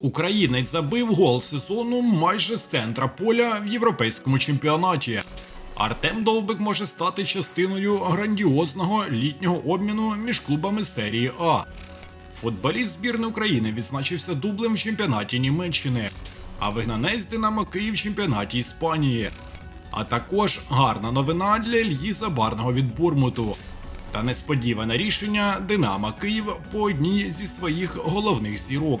Українець забив гол сезону майже з центра поля в європейському чемпіонаті. Артем Довбик може стати частиною грандіозного літнього обміну між клубами серії А. Футболіст збірної України відзначився дублем в чемпіонаті Німеччини, а вигнанець Динамо Київ в чемпіонаті Іспанії. А також гарна новина для Ільї Забарного від Бурмуту. Та несподіване рішення Динамо Київ по одній зі своїх головних зірок.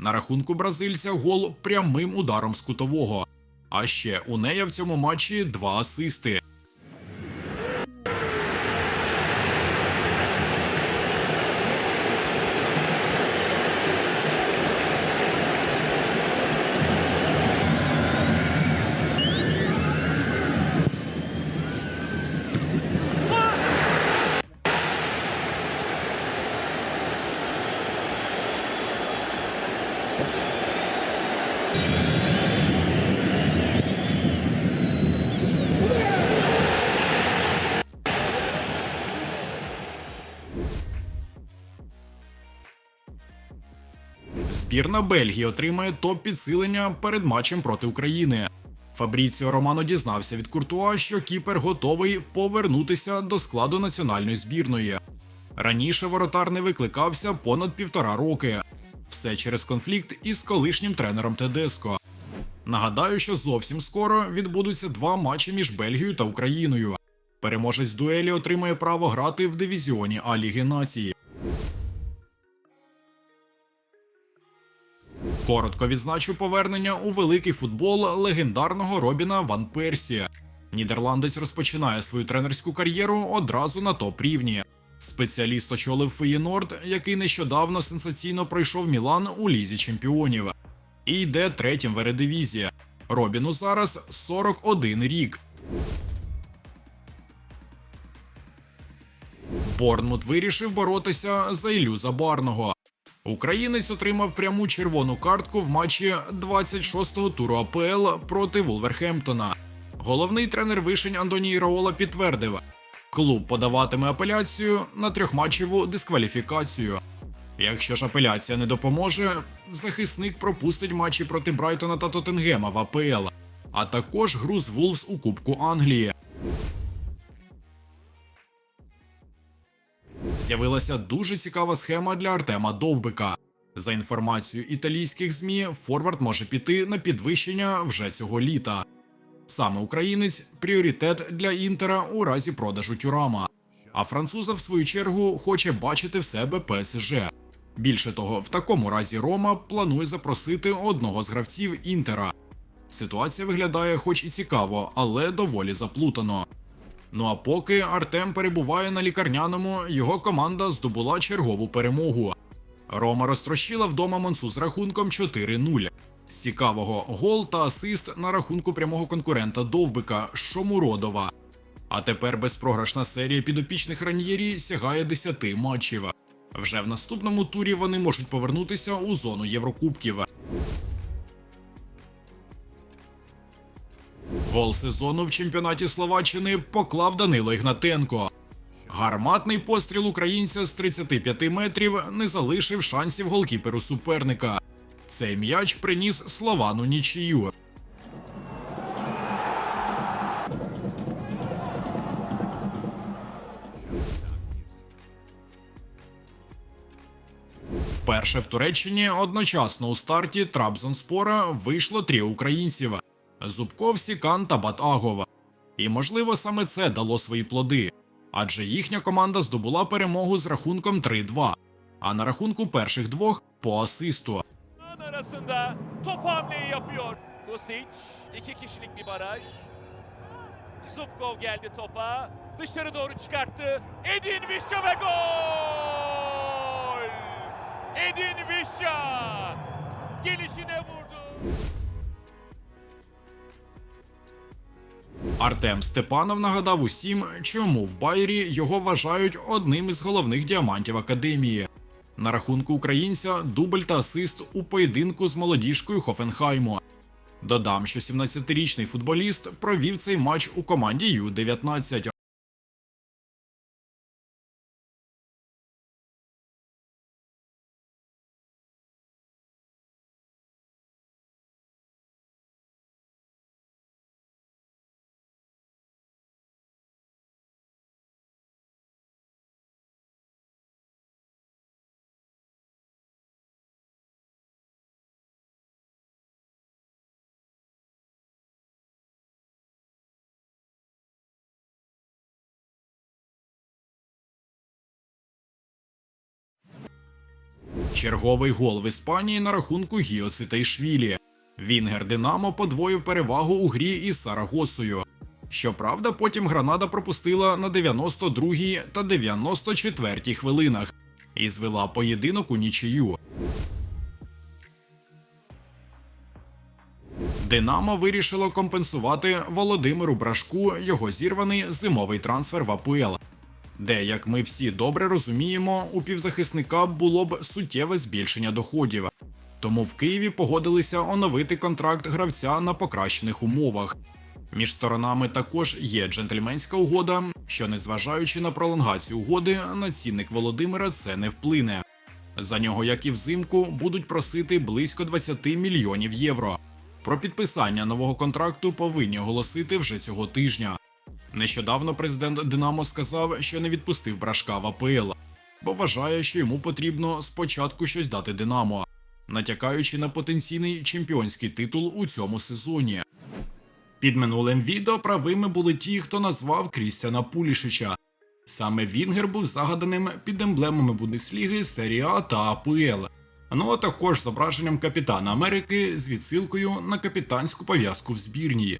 На рахунку бразильця гол прямим ударом з кутового. А ще у нея в цьому матчі два асисти. Збірна Бельгії отримає топ-підсилення перед матчем проти України. Фабріціо Романо дізнався від Куртуа, що Кіпер готовий повернутися до складу національної збірної. Раніше воротар не викликався понад півтора роки. Все через конфлікт із колишнім тренером Тедеско. Нагадаю, що зовсім скоро відбудуться два матчі між Бельгією та Україною. Переможець дуелі отримає право грати в дивізіоні А Ліги Нації. Коротко відзначу повернення у великий футбол легендарного Робіна Ван Персі. Нідерландець розпочинає свою тренерську кар'єру одразу на топ рівні. Спеціаліст очолив Феєнорд, який нещодавно сенсаційно пройшов Мілан у лізі чемпіонів. І йде третім в Ередивізі. Робіну зараз 41 рік. Борнмут вирішив боротися за Іллю Забарного. Українець отримав пряму червону картку в матчі 26-го туру АПЛ проти Вулверхемптона. Головний тренер вишень Антоній Раола підтвердив, клуб подаватиме апеляцію на трьохматчеву дискваліфікацію. Якщо ж апеляція не допоможе, захисник пропустить матчі проти Брайтона та Тоттенгема в АПЛ, а також гру з Вулфс у Кубку Англії. З'явилася дуже цікава схема для Артема Довбика. За інформацією італійських ЗМІ, Форвард може піти на підвищення вже цього літа. Саме українець пріоритет для інтера у разі продажу тюрама. А француза, в свою чергу, хоче бачити в себе ПСЖ. Більше того, в такому разі Рома планує запросити одного з гравців інтера. Ситуація виглядає, хоч і цікаво, але доволі заплутано. Ну а поки Артем перебуває на лікарняному, його команда здобула чергову перемогу. Рома розтрощила вдома Монсу з рахунком 4-0. З цікавого гол та асист на рахунку прямого конкурента Довбика Шомуродова. А тепер безпрограшна серія підопічних раньєрі сягає 10 матчів. Вже в наступному турі вони можуть повернутися у зону Єврокубків. Гол сезону в чемпіонаті Словаччини поклав Данило Ігнатенко. Гарматний постріл українця з 35 метрів не залишив шансів голкіперу суперника. Цей м'яч приніс Словану нічию. Вперше в Туреччині одночасно у старті Трабзонспора вийшло три українців: Зубков, Сікан та Батагов. І можливо саме це дало свої плоди, адже їхня команда здобула перемогу з рахунком 3-2, а на рахунку перших двох по асисту. Arasında top hamleyi yapıyor. Kusic iki kişilik bir baraj. Zubkov geldi topa. Dışarı doğru çıkarttı. Edin Visca ve gol! Edin Visca! gelişine vurdu. Артем Степанов нагадав усім, чому в Байері його вважають одним із головних діамантів академії. На рахунку українця дубль та асист у поєдинку з молодіжкою Хофенхайму. Додам, що 17-річний футболіст провів цей матч у команді Ю-19. Черговий гол в Іспанії на рахунку Гіоци Тайшвілі. Вінгер Динамо подвоїв перевагу у грі із Сарагосою. Щоправда, потім Гранада пропустила на 92-й та 94-й хвилинах і звела поєдинок у нічию. Динамо вирішило компенсувати Володимиру Брашку його зірваний зимовий трансфер в АПЛ де, як ми всі добре розуміємо, у півзахисника було б суттєве збільшення доходів. Тому в Києві погодилися оновити контракт гравця на покращених умовах. Між сторонами також є джентльменська угода, що, незважаючи на пролонгацію угоди, на цінник Володимира це не вплине. За нього, як і взимку, будуть просити близько 20 мільйонів євро. Про підписання нового контракту повинні оголосити вже цього тижня. Нещодавно президент Динамо сказав, що не відпустив брашка в АПЛ, бо вважає, що йому потрібно спочатку щось дати Динамо, натякаючи на потенційний чемпіонський титул у цьому сезоні. Під минулим відео правими були ті, хто назвав Крістіана Пулішича. Саме Вінгер був загаданим під емблемами Бундесліги, Серія А та АПЛ. Ну а також зображенням капітана Америки з відсилкою на капітанську пов'язку в збірній.